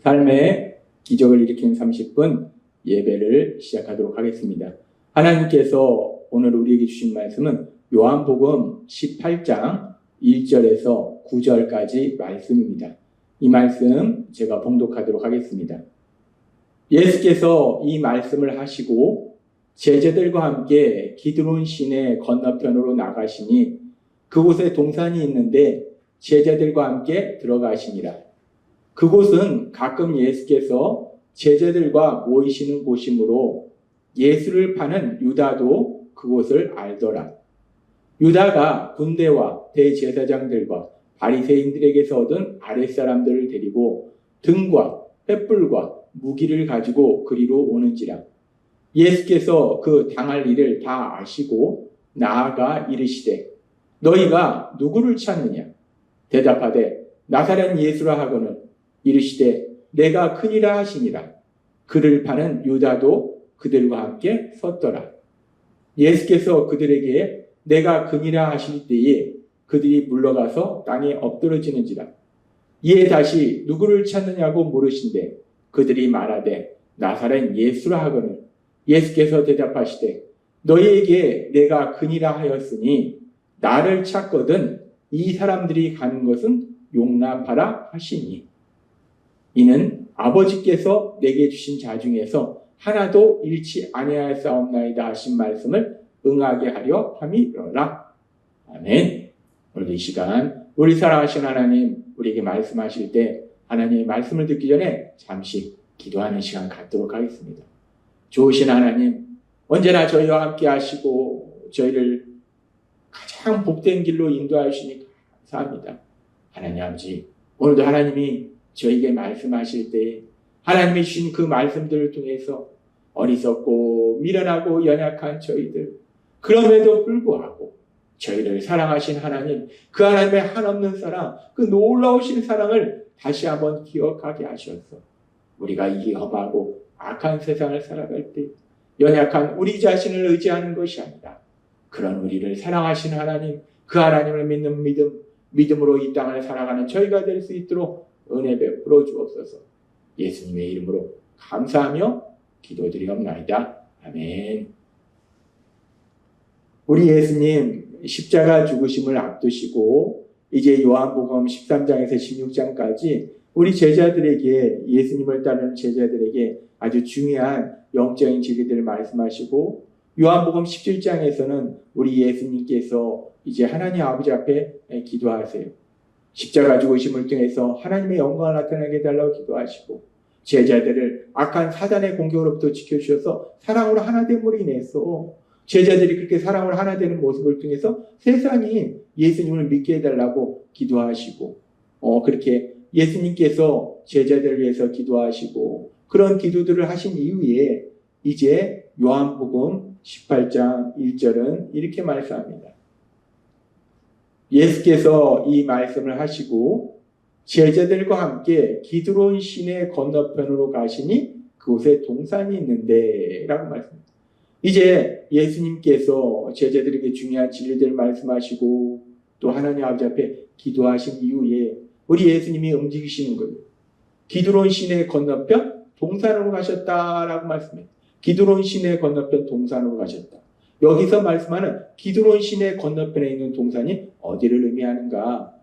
삶의 기적을 일으키는 30분 예배를 시작하도록 하겠습니다. 하나님께서 오늘 우리에게 주신 말씀은 요한복음 18장 1절에서 9절까지 말씀입니다. 이 말씀 제가 봉독하도록 하겠습니다. 예수께서 이 말씀을 하시고 제자들과 함께 기드론 시내 건너편으로 나가시니 그곳에 동산이 있는데 제자들과 함께 들어가시니라. 그곳은 가끔 예수께서 제자들과 모이시는 곳이므로 예수를 파는 유다도 그곳을 알더라. 유다가 군대와 대제사장들과 바리새인들에게서 얻은 아랫사람들을 데리고 등과 횃불과 무기를 가지고 그리로 오는지라. 예수께서 그 당할 일을 다 아시고 나아가 이르시되 너희가 누구를 찾느냐? 대답하되 나사렛 예수라 하고는 이르시되 내가 크니라 하시니라. 그를 파는 유다도 그들과 함께 섰더라. 예수께서 그들에게 내가 그니라 하실 때에 그들이 물러가서 땅에 엎드러지는지라. 이에 다시 누구를 찾느냐고 물으신데 그들이 말하되 나사렛 예수라 하거늘 예수께서 대답하시되 너희에게 내가 그니라 하였으니 나를 찾거든 이 사람들이 가는 것은 용납하라 하시니 이는 아버지께서 내게 주신 자 중에서 하나도 잃지 아니하였사옵나이다 하신 말씀을 응하게 하려 함이로라. 아멘. 오늘 이 시간 우리 사랑하신 하나님 우리에게 말씀하실 때 하나님의 말씀을 듣기 전에 잠시 기도하는 시간 갖도록 하겠습니다. 좋으신 하나님 언제나 저희와 함께 하시고 저희를 가장 복된 길로 인도하시니 감사합니다. 하나님 아버지 오늘도 하나님이 저에게 말씀하실 때 하나님이 주신 그 말씀들을 통해서 어리석고 미련하고 연약한 저희들 그럼에도 불구하고 저희를 사랑하신 하나님 그 하나님의 한없는 사랑 그 놀라우신 사랑을 다시 한번 기억하게 하셔서 우리가 이 험하고 악한 세상을 살아갈 때 연약한 우리 자신을 의지하는 것이 아니라 그런 우리를 사랑하신 하나님 그 하나님을 믿는 믿음 믿음으로 이 땅을 살아가는 저희가 될 수 있도록 은혜 베풀어 주옵소서. 예수님의 이름으로 감사하며 기도드리옵나이다. 아멘. 우리 예수님 십자가 죽으심을 앞두시고 이제 요한복음 13장에서 16장까지 우리 제자들에게 예수님을 따르는 제자들에게 아주 중요한 영적인 진리들을 말씀하시고 요한복음 17장에서는 우리 예수님께서 이제 하나님 아버지 앞에 기도하세요. 십자가 죽으심을 통해서 하나님의 영광을 나타나게 해달라고 기도하시고 제자들을 악한 사단의 공격으로부터 지켜주셔서 사랑으로 하나됨으로 인해서 제자들이 그렇게 사랑으로 하나 되는 모습을 통해서 세상이 예수님을 믿게 해달라고 기도하시고 어 그렇게 예수님께서 제자들을 위해서 기도하시고 그런 기도들을 하신 이후에 이제 요한복음 18장 1절은 이렇게 말씀합니다. 예수께서 이 말씀을 하시고 제자들과 함께 기드론 시내 건너편으로 가시니 그곳에 동산이 있는데 라고 말씀합니다. 이제 예수님께서 제자들에게 중요한 진리들을 말씀하시고 또 하나님 아버지 앞에 기도하신 이후에 우리 예수님이 움직이시는 거예요. 기드론 시내 건너편 동산으로 가셨다라고 말씀해요. 기드론 시내 건너편 동산으로 가셨다. 여기서 말씀하는 기드론 시내 건너편에 있는 동산이 어디를 의미하는가?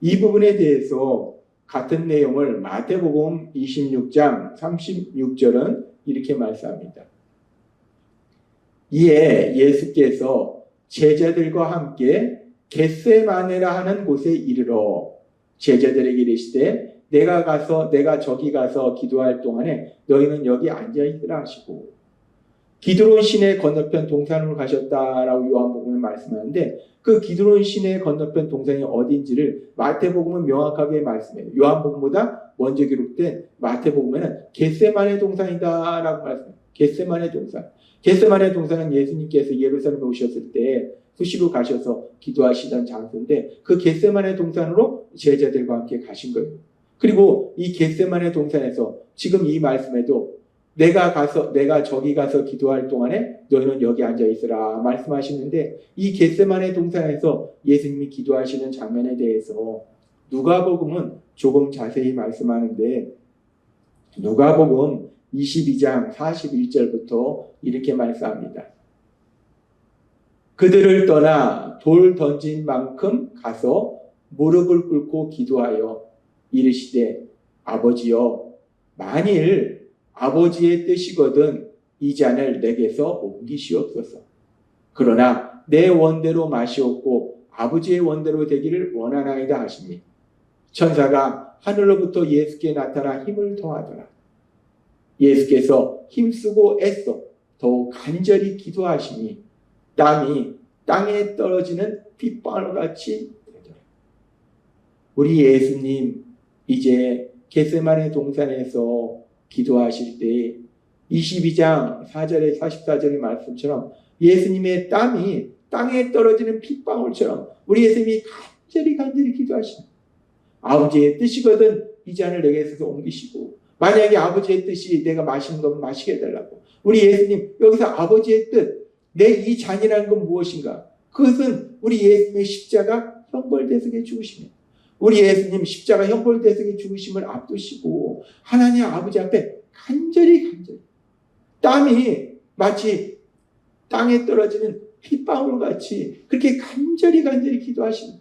이 부분에 대해서 같은 내용을 마태복음 26장 36절은 이렇게 말씀합니다. 이에 예수께서 제자들과 함께 겟세마네라 하는 곳에 이르러 제자들에게 이르시되 내가 가서 내가 저기 가서 기도할 동안에 너희는 여기 앉아 있으라 하시고 기드론 시내 건너편 동산으로 가셨다라고 요한복음에 말씀하는데 그 기드론 시내 건너편 동산이 어딘지를 마태복음은 명확하게 말씀해요. 요한복음보다 먼저 기록된 마태복음에는 겟세만의 동산이다라고 말씀해요. 겟세만의 동산. 겟세만의 동산은 예수님께서 예루살렘에 오셨을 때 수시로 가셔서 기도하시던 장소인데 그 겟세만의 동산으로 제자들과 함께 가신 거예요. 그리고 이 겟세만의 동산에서 지금 이 말씀에도 내가 가서 내가 저기 가서 기도할 동안에 너희는 여기 앉아 있으라 말씀하시는데 이 겟세만의 동산에서 예수님이 기도하시는 장면에 대해서 누가복음은 조금 자세히 말씀하는데 누가복음 22장 41절부터 이렇게 말씀합니다. 그들을 떠나 돌 던진 만큼 가서 무릎을 꿇고 기도하여 이르시되 아버지여 만일 아버지의 뜻이거든 이 잔을 내게서 옮기시옵소서. 그러나 내 원대로 마시옵고 아버지의 원대로 되기를 원하나이다 하시니 천사가 하늘로부터 예수께 나타나 힘을 더하더라. 예수께서 힘쓰고 애써 더욱 간절히 기도하시니 땀이 땅에 떨어지는 빗방울 같이 되더라. 우리 예수님 이제 겟세마네 동산에서 기도하실 때 22장 4절에 44절의 말씀처럼 예수님의 땀이 땅에 떨어지는 핏방울처럼 우리 예수님이 간절히 간절히 기도하시는 아버지의 뜻이거든 이 잔을 내게서 옮기시고 만약에 아버지의 뜻이 내가 마시는 건 마시게 해달라고 우리 예수님 여기서 아버지의 뜻 내 이 잔이라는 건 무엇인가? 그것은 우리 예수님의 십자가 형벌대속의 죽으심이에요 우리 예수님 십자가 형벌대속의 죽으심을 앞두시고 하나님 아버지 앞에 간절히 간절히 땀이 마치 땅에 떨어지는 핏방울 같이 그렇게 간절히 간절히 기도하시는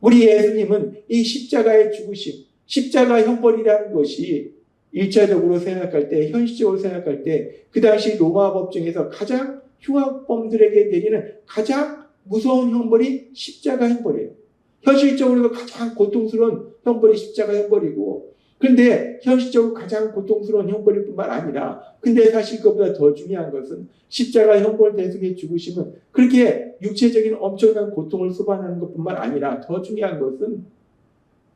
우리 예수님은 이 십자가의 죽으심, 십자가 형벌이라는 것이 일차적으로 생각할 때, 현실적으로 생각할 때, 그 당시 로마 법정에서 가장 흉악범들에게 내리는 가장 무서운 형벌이 십자가 형벌이에요. 현실적으로 가장 고통스러운 형벌이 십자가 형벌이고, 근데 현실적으로 가장 고통스러운 형벌일 뿐만 아니라, 근데 사실 그것보다 더 중요한 것은 십자가 형벌 대속의 죽으심은 그렇게 육체적인 엄청난 고통을 수반하는 것뿐만 아니라 더 중요한 것은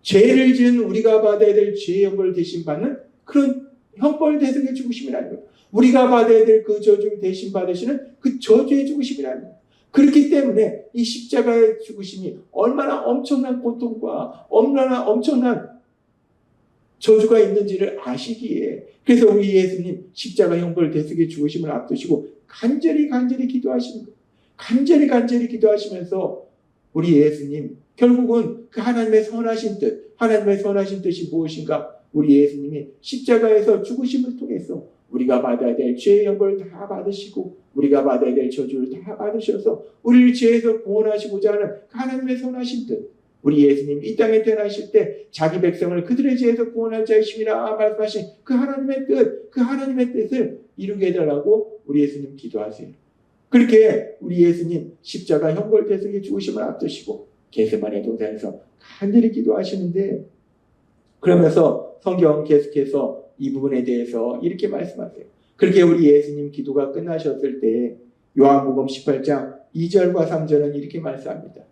죄를 지은 우리가 받아야 될 죄의 형벌 대신 받는 그런 형벌 대속의 죽으심이라는 거예요. 우리가 받아야 될 그 저주를 대신 받으시는 그 저주의 죽으심이라는 거예요. 그렇기 때문에 이 십자가의 죽으심이 얼마나 엄청난 고통과 얼마나 엄청난 저주가 있는지를 아시기에 그래서 우리 예수님 십자가 형벌 대속의 죽으심을 앞두시고 간절히 간절히 기도하시는 거예요. 간절히 간절히 기도하시면서 우리 예수님 결국은 그 하나님의 선하신 뜻 하나님의 선하신 뜻이 무엇인가 우리 예수님이 십자가에서 죽으심을 통해서 우리가 받아야 될 죄의 형벌을 다 받으시고 우리가 받아야 될 저주를 다 받으셔서 우리를 죄에서 구원하시고자 하는 그 하나님의 선하신 뜻 우리 예수님 이 땅에 태어나실 때 자기 백성을 그들의 죄에서 구원할 자이심이라 말씀하신 그 하나님의 뜻, 그 하나님의 뜻을 이루게 해달라고 우리 예수님 기도하세요. 그렇게 우리 예수님 십자가 형벌 대속의 죽으심을 앞두시고 게세만의 동산에서 간절히 기도하시는데 그러면서 성경 계속해서 이 부분에 대해서 이렇게 말씀하세요. 그렇게 우리 예수님 기도가 끝나셨을 때 요한복음 18장 2절과 3절은 이렇게 말씀합니다.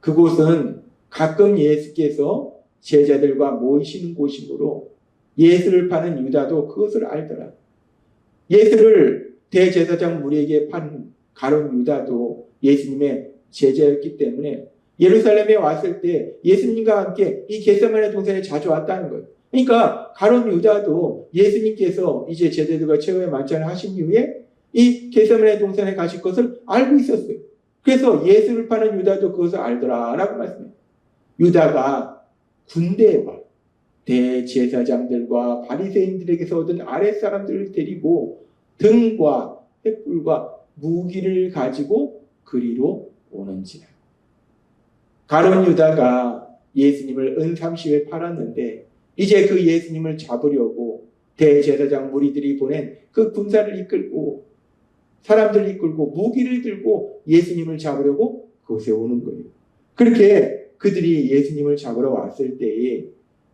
그곳은 가끔 예수께서 제자들과 모이시는 곳이므로 예수를 파는 유다도 그것을 알더라. 예수를 대제사장 무리에게 판 가론 유다도 예수님의 제자였기 때문에 예루살렘에 왔을 때 예수님과 함께 이 겟세마네 동산에 자주 왔다는 거예요. 그러니까 가론 유다도 예수님께서 이제 제자들과 최후의 만찬을 하신 이후에 이 겟세마네 동산에 가실 것을 알고 있었어요. 그래서 예수를 파는 유다도 그것을 알더라라고 말씀해요. 유다가 군대와 대제사장들과 바리새인들에게서 얻은 아랫사람들을 데리고 등과 횃불과 무기를 가지고 그리로 오는지라. 가론 유다가 예수님을 은 30에 팔았는데 이제 그 예수님을 잡으려고 대제사장 무리들이 보낸 그 군사를 이끌고 사람들을 이끌고 무기를 들고 예수님을 잡으려고 그곳에 오는 거예요. 그렇게 그들이 예수님을 잡으러 왔을 때에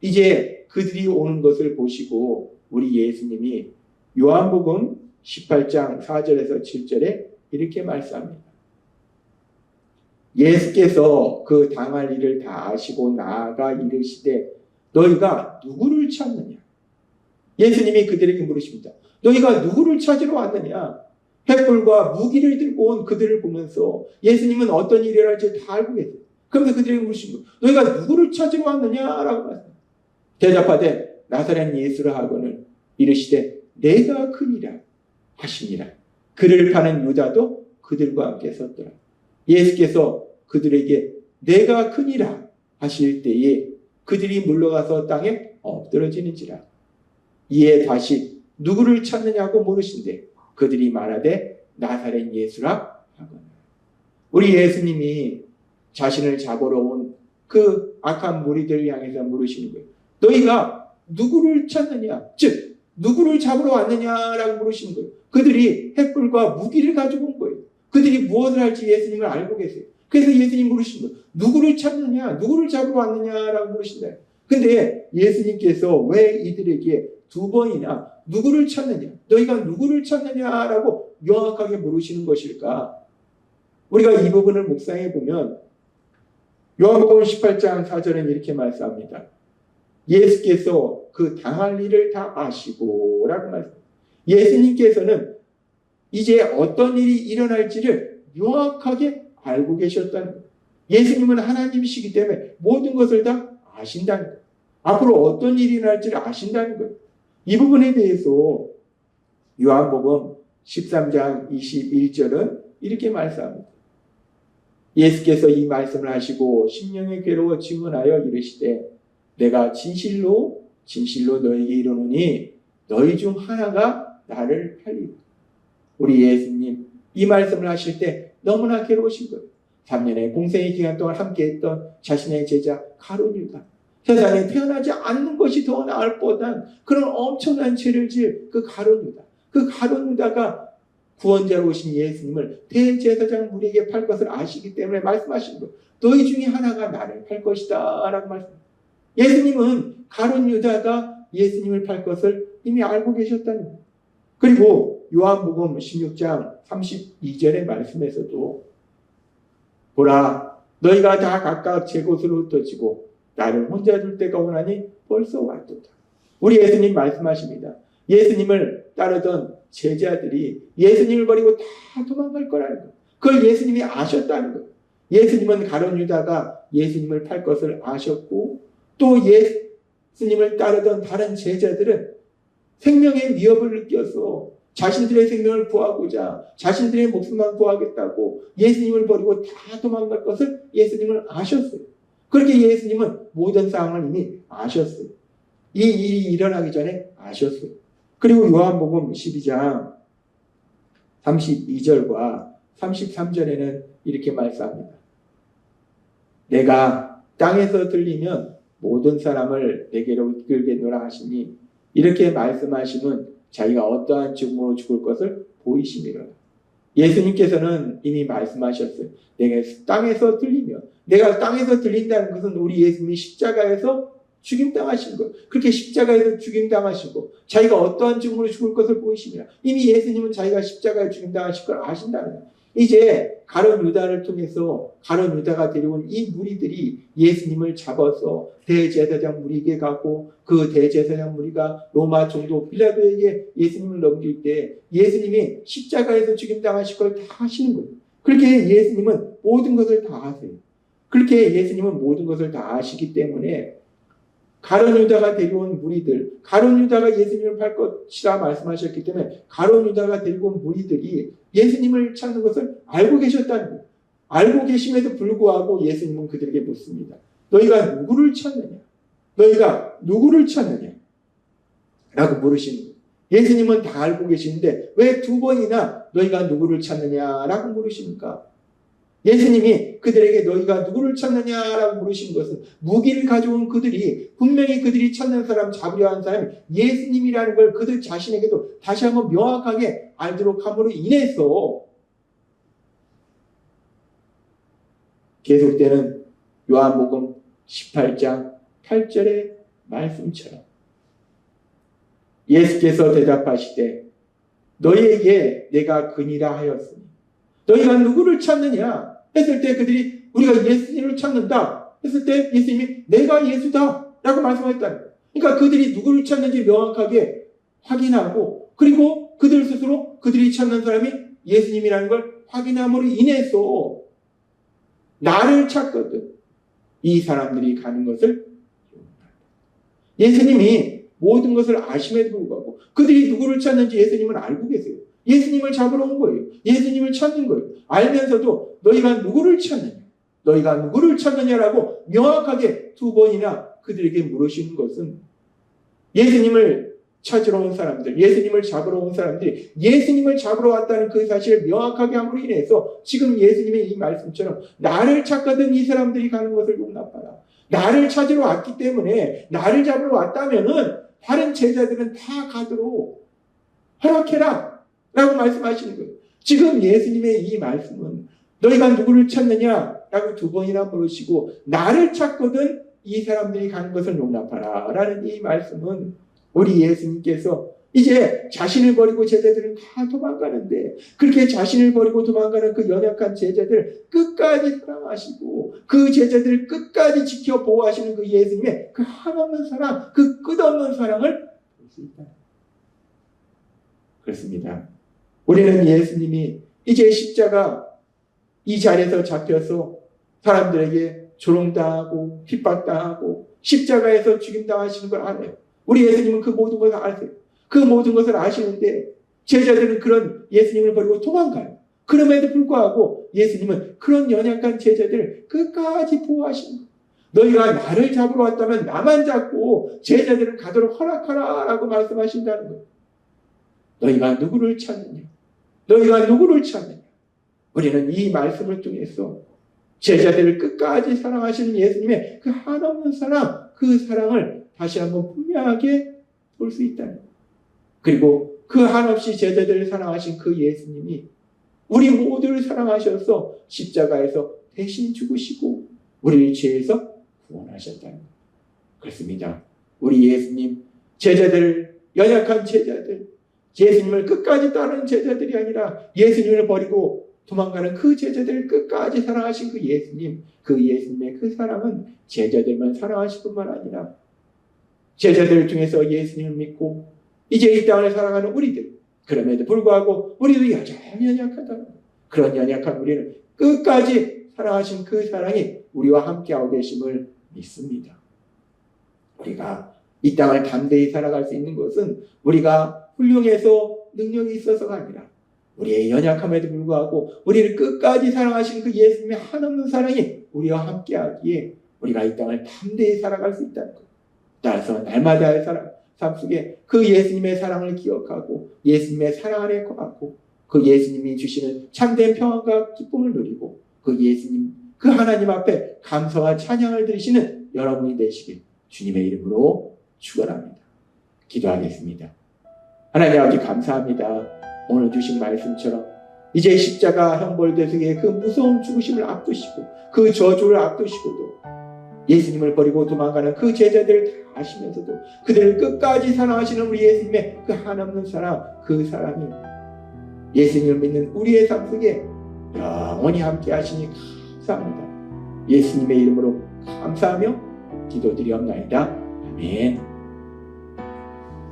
이제 그들이 오는 것을 보시고 우리 예수님이 요한복음 18장 4절에서 7절에 이렇게 말씀합니다. 예수께서 그 당할 일을 다 아시고 나아가 이르시되 너희가 누구를 찾느냐? 예수님이 그들에게 물으십니다. 너희가 누구를 찾으러 왔느냐? 횃불과 무기를 들고 온 그들을 보면서 예수님은 어떤 일을 할지 다 알고 계세요. 그러면서 그들에게 물으신 거 너희가 누구를 찾으러 왔느냐라고 말씀. 대답하되 나사렛 예수라 하고는 이르시되 내가 크니라 하시니라. 그를 파는 유다도 그들과 함께 섰더라. 예수께서 그들에게 내가 크니라 하실 때에 그들이 물러가서 땅에 엎드러지는지라. 이에 다시 누구를 찾느냐고 물으신대 그들이 말하되 나사렛 예수라 하거늘 우리 예수님이 자신을 잡으러 온 그 악한 무리들을 향해서 물으시는 거예요. 너희가 누구를 찾느냐? 즉 누구를 잡으러 왔느냐라고 물으시는 거예요. 그들이 횃불과 무기를 가지고 온 거예요. 그들이 무엇을 할지 예수님을 알고 계세요. 그래서 예수님 물으신 거예요. 누구를 찾느냐? 누구를 잡으러 왔느냐라고 물으신다. 근데 예수님께서 왜 이들에게 두 번이나 누구를 찾느냐? 너희가 누구를 찾느냐라고 명확하게 물으시는 것일까? 우리가 이 부분을 묵상해 보면 요한복음 18장 4절에는 이렇게 말씀합니다. 예수께서 그 당할 일을 다 아시고 라고 말씀합니다. 예수님께서는 이제 어떤 일이 일어날지를 명확하게 알고 거예요. 예수님은 하나님이시기 때문에 모든 것을 다 아신다는 거예요. 앞으로 어떤 일이 일어날지를 아신다는 거예요. 이 부분에 대해서 요한복음 13장 21절은 이렇게 말씀합니다. 예수께서 이 말씀을 하시고 심령의 괴로워 증언하여 이르시되 내가 진실로 진실로 너에게 이르노니 너희 중 하나가 나를 팔리고 우리 예수님 이 말씀을 하실 때 너무나 괴로우신 거예요. 3년의 공생의 기간 동안 함께했던 자신의 제자 가론유다. 세상에 태어나지 않는 것이 더 나을 뻔한 그런 엄청난 죄를 지을 그 가론유다. 그 가론유다가 구원자로 오신 예수님을 대제사장 무리에게 팔 것을 아시기 때문에 말씀하신 거. 너희 중에 하나가 나를 팔 것이다. 라고 말씀. 예수님은 가론 유다가 예수님을 팔 것을 이미 알고 계셨다는 거예요. 그리고 요한복음 16장 32절의 말씀에서도 보라 너희가 다 각각 제 곳으로 흩어지고 나를 혼자 둘 때가 오나니 벌써 왔도다. 우리 예수님 말씀하십니다. 예수님을 따르던 제자들이 예수님을 버리고 다 도망갈 거라는 거예요. 그걸 예수님이 아셨다는 거예요. 예수님은 가론 유다가 예수님을 팔 것을 아셨고 또 예수님을 따르던 다른 제자들은 생명의 위협을 느껴서 자신들의 생명을 구하고자 자신들의 목숨만 구하겠다고 예수님을 버리고 다 도망갈 것을 예수님을 아셨어요. 그렇게 예수님은 모든 상황을 이미 아셨어요. 이 일이 일어나기 전에 아셨어요. 그리고 요한복음 12장 32절과 33절에는 이렇게 말씀합니다. 내가 땅에서 들리면 모든 사람을 내게로 이끌겠노라 하시니 이렇게 말씀하시면 자기가 어떠한 죽음으로 죽을 것을 보이심이라. 예수님께서는 이미 말씀하셨어요. 내가 땅에서 들리면 내가 땅에서 들린다는 것은 우리 예수님이 십자가에서 죽임당하신 것. 그렇게 십자가에서 죽임당하시고 자기가 어떠한 죽음으로 죽을 것을 보이십니다. 이미 예수님은 자기가 십자가에 죽임당하실 걸 아신다는 거예요. 이제 가론 유다를 통해서 가론 유다가 데려온 이 무리들이 예수님을 잡아서 대제사장 무리에게 가고 그 대제사장 무리가 로마 총독 빌라도에게 예수님을 넘길 때 예수님이 십자가에서 죽임당하실 걸 다 하시는 거예요. 그렇게 예수님은 모든 것을 다 아세요. 그렇게 예수님은 모든 것을 다 아시기 때문에 가론 유다가 데려온 무리들, 가론 유다가 예수님을 팔 것이라 말씀하셨기 때문에 가론 유다가 데리고 온 무리들이 예수님을 찾는 것을 알고 계셨다는 거예요. 알고 계심에도 불구하고 예수님은 그들에게 묻습니다. 너희가 누구를 찾느냐? 너희가 누구를 찾느냐? 라고 물으시는 거예요. 예수님은 다 알고 계시는데 왜 두 번이나 너희가 누구를 찾느냐라고 물으십니까? 예수님이 그들에게 너희가 누구를 찾느냐라고 물으신 것은 무기를 가져온 그들이 분명히 그들이 찾는 사람 잡으려 하는 사람이 예수님이라는 걸 그들 자신에게도 다시 한번 명확하게 알도록 함으로 인해서 계속되는 요한복음 18장 8절의 말씀처럼 예수께서 대답하시되 너희에게 내가 근이라 하였으니 너희가 누구를 찾느냐 했을 때 그들이 우리가 예수님을 찾는다 했을 때 예수님이 내가 예수다 라고 말씀하셨다는 거예요. 그러니까 그들이 누구를 찾는지 명확하게 확인하고 그리고 그들 스스로 그들이 찾는 사람이 예수님이라는 걸 확인함으로 인해서 나를 찾거든 이 사람들이 가는 것을 예수님이 모든 것을 아심에도 불구하고 그들이 누구를 찾는지 예수님은 알고 계세요. 예수님을 잡으러 온 거예요. 예수님을 찾는 거예요. 알면서도 너희가 누구를 찾느냐? 너희가 누구를 찾느냐라고 명확하게 두 번이나 그들에게 물으시는 것은 예수님을 찾으러 온 사람들, 예수님을 잡으러 온 사람들이 예수님을 잡으러 왔다는 그 사실을 명확하게 함으로 인해서 지금 예수님의 이 말씀처럼 나를 찾거든 이 사람들이 가는 것을 용납하라. 나를 찾으러 왔기 때문에 나를 잡으러 왔다면은 다른 제자들은 다 가도록 허락해라. 라고 말씀하시는 거예요. 지금 예수님의 이 말씀은 너희가 누구를 찾느냐? 라고 두 번이나 물으시고 나를 찾거든 이 사람들이 가는 것을 용납하라. 라는 이 말씀은 우리 예수님께서 이제 자신을 버리고 제자들은 다 도망가는데 그렇게 자신을 버리고 도망가는 그 연약한 제자들 끝까지 사랑하시고 그 제자들을 끝까지 지켜 보호하시는 그 예수님의 그 한없는 사랑, 그 끝없는 사랑을 볼 수 있다. 그렇습니다. 우리는 예수님이 이제 십자가 이 자리에서 잡혀서 사람들에게 조롱당하고 핍박당하고 십자가에서 죽임당하시는 걸 알아요. 우리 예수님은 그 모든 것을 아세요. 그 모든 것을 아시는데 제자들은 그런 예수님을 버리고 도망가요. 그럼에도 불구하고 예수님은 그런 연약한 제자들을 끝까지 보호하시는 거예요. 너희가 나를 잡으러 왔다면 나만 잡고 제자들은 가도록 허락하라 라고 말씀하신다는 거예요. 너희가 누구를 찾느냐? 너희가 누구를 찾느냐? 우리는 이 말씀을 통해서 제자들을 끝까지 사랑하시는 예수님의 그 한없는 사랑, 그 사랑을 다시 한번 분명하게 볼수 거예요. 그리고 그 한없이 제자들을 사랑하신 그 예수님이 우리 모두를 사랑하셔서 십자가에서 대신 죽으시고 우리를 죄에서 구원하셨다는 거예요. 그렇습니다. 우리 예수님, 제자들, 연약한 제자들, 예수님을 끝까지 따르는 제자들이 아니라 예수님을 버리고 도망가는 그 제자들을 끝까지 사랑하신 그 예수님, 그 예수님의 그 사랑은 제자들만 사랑하실 뿐만 아니라 제자들 중에서 예수님을 믿고 이제 이 땅을 살아가는 우리들, 그럼에도 불구하고 우리도 여전히 연약하다. 그런 연약한 우리를 끝까지 사랑하신 그 사랑이 우리와 함께하고 계심을 믿습니다. 우리가 이 땅을 담대히 살아갈 수 있는 것은 우리가 훌륭해서 능력이 있어서가 아니라 우리의 연약함에도 불구하고 우리를 끝까지 사랑하신 그 예수님의 한없는 사랑이 우리와 함께하기에 우리가 이 땅을 담대히 살아갈 수 있다는 것. 따라서 날마다의 사랑, 삶 속에 그 예수님의 사랑을 기억하고 예수님의 사랑 안에 거하고 그 예수님이 주시는 참된 평안과 기쁨을 누리고 그 예수님, 그 하나님 앞에 감사와 찬양을 드리시는 여러분이 되시길 주님의 이름으로 축원합니다. 기도하겠습니다. 하나님 아버지 감사합니다. 오늘 주신 말씀처럼 이제 십자가 형벌대속의 그 무서운 죽으심을 앞두시고 그 저주를 앞두시고도 예수님을 버리고 도망가는 그 제자들을 다 아시면서도 그들을 끝까지 사랑하시는 우리 예수님의 그 한없는 사랑, 그 사랑이 예수님을 믿는 우리의 삶 속에 영원히 함께 하시니 감사합니다. 예수님의 이름으로 감사하며 기도드리옵나이다. 아멘.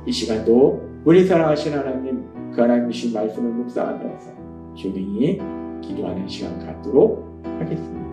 이 시간도 우리 사랑하신 하나님, 그 하나님 주신 말씀을 묵상하면서 조용히 기도하는 시간 갖도록 하겠습니다.